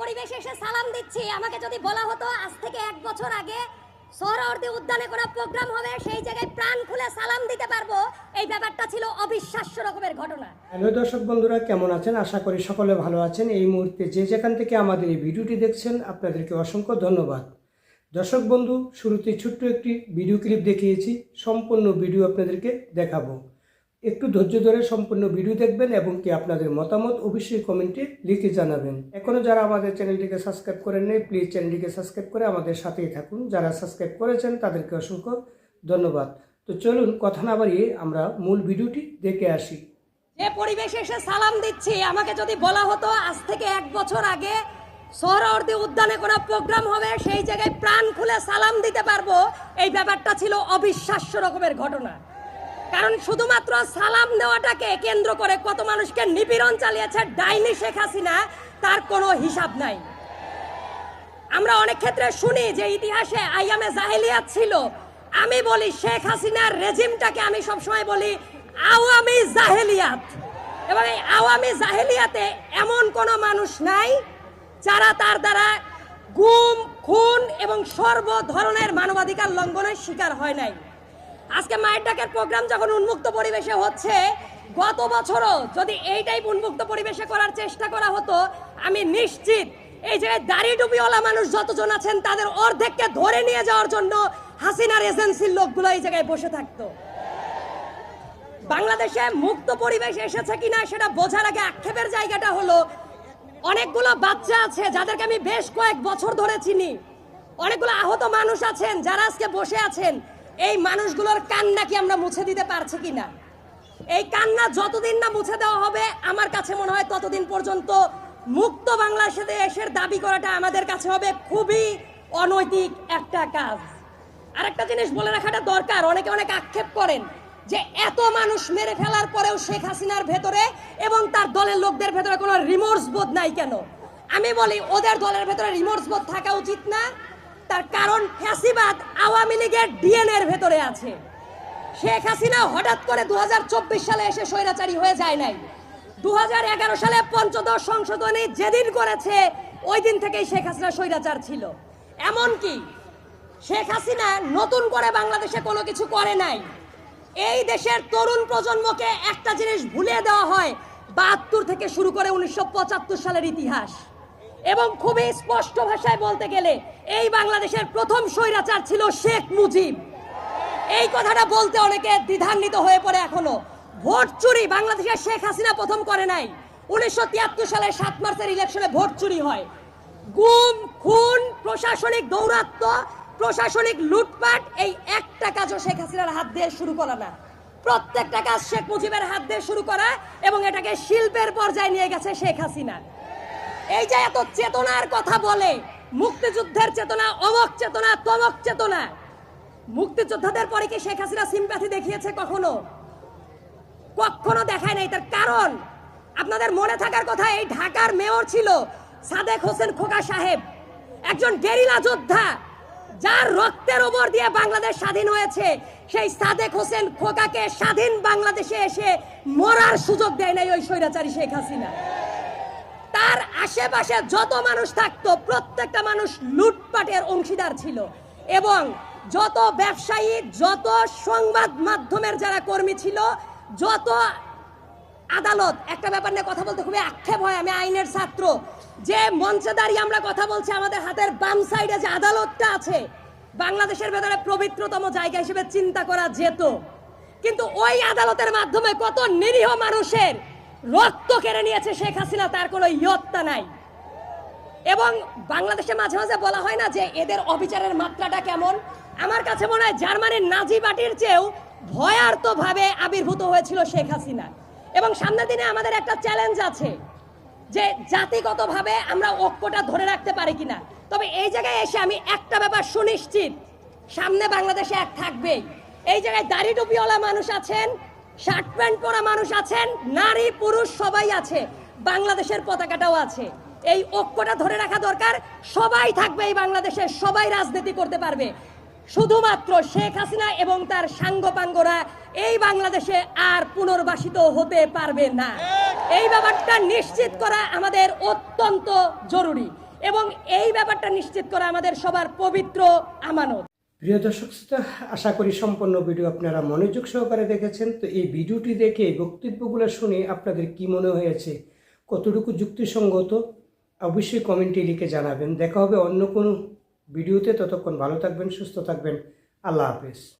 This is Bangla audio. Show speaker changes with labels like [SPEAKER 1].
[SPEAKER 1] পরিবেশে এসে সালাম দিচ্ছি। আমাকে যদি বলা হতো, আজ থেকে এক বছর আগে সোহরাওয়ার্দী উদ্যানে কোনো প্রোগ্রাম হবে, সেই জায়গায় প্রাণ খুলে সালাম দিতে পারব। এই ব্যাপারটা ছিল অবিশ্বাস্য রকমের ঘটনা।
[SPEAKER 2] হ্যালো দর্শক বন্ধুরা, কেমন আছেন? আশা করি সকলে ভালো আছেন। এই মুহূর্তে যে যেখান থেকে আমাদের এই ভিডিওটি দেখছেন, আপনাদেরকে অসংখ্য ধন্যবাদ। দর্শক বন্ধু শুরুতে ছোট্ট একটি ভিডিও ক্লিপ দেখিয়েছি। সম্পূর্ণ ভিডিও আপনাদেরকে দেখাবো। একটু ধৈর্য ধরে সম্পূর্ণ ভিডিও দেখবেন এবং কি আপনাদের মতামত অবশ্যই কমেন্টে লিখে জানাবেন। এখনও যারা আমাদের চ্যানেলটিকে সাবস্ক্রাইব করেন নাই প্লিজ চ্যানেলটিকে সাবস্ক্রাইব করে আমাদের সাথেই থাকুন। যারা সাবস্ক্রাইব করেছেন, তাদেরকে অসংখ্য ধন্যবাদ। তো চলুন, কথা না বাড়িয়ে আমরা মূল ভিডিওটি দেখে আসি।
[SPEAKER 1] যে পরিবেশে এসে সালাম দিচ্ছি, আমাকে যদি বলা হতো আজ থেকে এক বছর আগে সোহরাওয়ার্দী উদ্যানে কোনো প্রোগ্রাম হবে, সেই জায়গায় প্রাণ খুলে সালাম দিতে পারব, এই ব্যাপারটা ছিল অবিশ্বাস্য রকমের ঘটনা। কারণ শুধুমাত্র সালাম দেওয়াটাকে কেন্দ্র করে কত মানুষকে নিপীড়ন চালিয়েছে ডাইনি শেখ হাসিনা, তার কোনো হিসাব নাই। আমরা অনেক ক্ষেত্রে শুনি যে ইতিহাসে আইয়ামে জাহেলিয়াত ছিল। আমি বলি শেখ হাসিনার রেজিমটাকে আমি সবসময় বলি আওয়ামী জাহেলিয়াত। এবং এই আওয়ামী জাহেলিয়াতে এমন কোনো মানুষ নাই যারা তার দ্বারা গুম, খুন এবং সর্ব ধরনের মানবাধিকার লঙ্ঘনের শিকার হয় নাই। আজকে মায়ের ডাকের প্রোগ্রাম যখন উন্মুক্ত পরিবেশে হচ্ছে, গত বছরও যদি এই টাইপ উন্মুক্ত পরিবেশে করার চেষ্টা করা হতো, আমি নিশ্চিত এই যে দাড়ি টুপিওয়ালা মানুষ যতজন আছেন, তাদের অর্ধেককে ধরে নিয়ে যাওয়ার জন্য হাসিনার এজেন্সির লোকগুলো এই জায়গায় বসে থাকতো। বাংলাদেশে মুক্ত পরিবেশ এসেছে কিনা সেটা বোঝার আগে আক্ষেপের জায়গাটা হলো, অনেকগুলো বাচ্চা আছে যাদেরকে আমি বেশ কয়েক বছর ধরে চিনি। অনেকগুলো আহত মানুষ আছেন যারা আজকে বসে আছেন। এই মানুষগুলোর কান্না কি আমরা মুছে দিতে পারছি কিনা? এই কান্না যতদিন না মুছে দেওয়া হবে, আমার কাছে মনে হয় ততদিন পর্যন্ত মুক্ত বাংলাদেশের দাবি করাটা আমাদের কাছে হবে খুবই অনৈতিক একটা কাজ। আরেকটা জিনিস বলে রাখাটা দরকার, অনেকে অনেক আক্ষেপ করেন যে এত মানুষ মেরে ফেলার পরেও শেখ হাসিনার ভেতরে এবং তার দলের লোকদের ভেতরে কোনো রিমোর্স বোধ নাই কেন? আমি বলি, ওদের দলের ভেতরে রিমোর্স বোধ থাকা উচিত না। তার কারণ ফ্যাসিবাদ আওয়ামী লীগের ডিএনএ এর ভেতরে আছে। শেখ হাসিনা হঠাৎ করে দু হাজার চব্বিশ সালে এসে স্বৈরাচারী হয়ে যায় নাই। দু হাজার এগারো সালে পঞ্চদশ সংশোধনী যেদিন করেছে, ওই দিন থেকেই শেখ হাসিনা স্বৈরাচার ছিল। এমনকি শেখ হাসিনা নতুন করে বাংলাদেশে কোনো কিছু করে নাই। এই দেশের তরুণ প্রজন্মকে একটা জিনিস ভুলে দেওয়া হয়, বাহাত্তর থেকে শুরু করে উনিশশো পঁচাত্তর সালের ইতিহাস। এবং খুবই স্পষ্ট ভাষায় বলতে গেলে, এই বাংলাদেশের প্রথম স্বৈরাচার ছিল শেখ মুজিব। এই কথাটা বলতে অনেকে দ্বিধান্বিত হয়ে পড়ে এখনও। ভোট চুরি বাংলাদেশের শেখ হাসিনা প্রথম করে নাই। উনিশশো তিয়াত্তর সালে সাত মার্চের ইলেকশনে ভোট চুরি হয়। গুম, খুন, প্রশাসনিক দৌরাত্ম প্রশাসনিক লুটপাট, এই একটা কাজও শেখ হাসিনার হাত দিয়ে শুরু করা না। প্রত্যেকটা কাজ শেখ মুজিবের হাত দিয়ে শুরু করা এবং এটাকে শিল্পের পর্যায়ে নিয়ে গেছে শেখ হাসিনা। এই যে এত চেতনার কথা বলে, মুক্তিযুদ্ধের চেতনা, অমক চেতনা, তমক চেতনা। মুক্তিযোদ্ধাদের পরে কি শেখ হাসিনা সিম্প্যাথি দেখিয়েছে কখনো? কখনো দেখায় নাই, তার কারণ? আপনাদের মনে থাকার কথা, এই ঢাকার মেয়র ছিল সাদেক হোসেন খোকা সাহেব, একজন গেরিলা যোদ্ধা, যার রক্তের ওপর দিয়ে বাংলাদেশ স্বাধীন হয়েছে। সেই সাদেক হোসেন খোকাকে স্বাধীন বাংলাদেশে এসে মরার সুযোগ দেয় নাই ওই স্বৈরাচারী শেখ হাসিনা। তার আশেপাশে যত মানুষ থাকতো, প্রত্যেকটা মানুষ লুটপাটের অংশীদার ছিল। এবং যত ব্যবসায়ী, যত সংবাদ মাধ্যমের যারা কর্মী ছিল, যত আদালত, একটা ব্যাপার নিয়ে কথা বলতে খুবই আক্ষেপ হয়, আমি আইনের ছাত্র। যে মঞ্চে দাঁড়িয়ে আমরা কথা বলছি, আমাদের হাতের বাম সাইডে যে আদালতটা আছে, বাংলাদেশের ভেতরে পবিত্রতম জায়গা হিসেবে চিন্তা করা যেত। কিন্তু ওই আদালতের মাধ্যমে কত নিরীহ মানুষের রক্ত কেড়ে নিয়েছে শেখ হাসিনা, তার কোনো ইয়ত্তা নাই। এবং বাংলাদেশে মাঝে মাঝে বলা হয় না যে এদের অবিচারের মাত্রাটা কেমন। আমার কাছে মনে হয় জার্মানির নাজি পার্টির চেয়েও ভয়ার্ত ভাবে আবির্ভূত হয়েছিল শেখ হাসিনা। এবং সামনের দিনে আমাদের একটা চ্যালেঞ্জ আছে যে জাতিগতভাবে আমরা ঐক্যটা ধরে রাখতে পারি কিনা। তবে এই জায়গায় এসে আমি একটা ব্যাপার সুনিশ্চিত, সামনে বাংলাদেশে এক থাকবে এই জায়গায় দাড়ি টুপিওয়ালা মানুষ আছেন শার্ট প্যান্ট পরা মানুষ আছেন, নারী, পুরুষ, সবাই আছে। বাংলাদেশের পতাকাটাও আছে। এই ঐক্যটা ধরে রাখা দরকার, সবাই থাকবে এই বাংলাদেশে, সবাই রাজনীতি করতে পারবে। শুধুমাত্র শেখ হাসিনা এবং তার সাঙ্গপাঙ্গরা এই বাংলাদেশে আর পুনর্বাসিত হতে পারবে না। এই ব্যাপারটা নিশ্চিত করা আমাদের অত্যন্ত জরুরি এবং এই ব্যাপারটা নিশ্চিত করা আমাদের সবার পবিত্র আমানত।
[SPEAKER 2] প্রিয় দর্শক শ্রোতা, আশা করি সম্পন্ন ভিডিও আপনারা মনোযোগ সহকারে দেখেছেন। তো এই ভিডিওটি দেখে বক্তব্যগুলো শুনে আপনাদের কি মনে হয়েছে? কতটুকু যুক্তিসঙ্গত? অবশ্যই কমেন্টে লিখে জানাবেন। দেখা হবে অন্য কোনো ভিডিওতে। ততক্ষণ ভালো থাকবেন সুস্থ থাকবেন। আল্লাহ হাফেজ।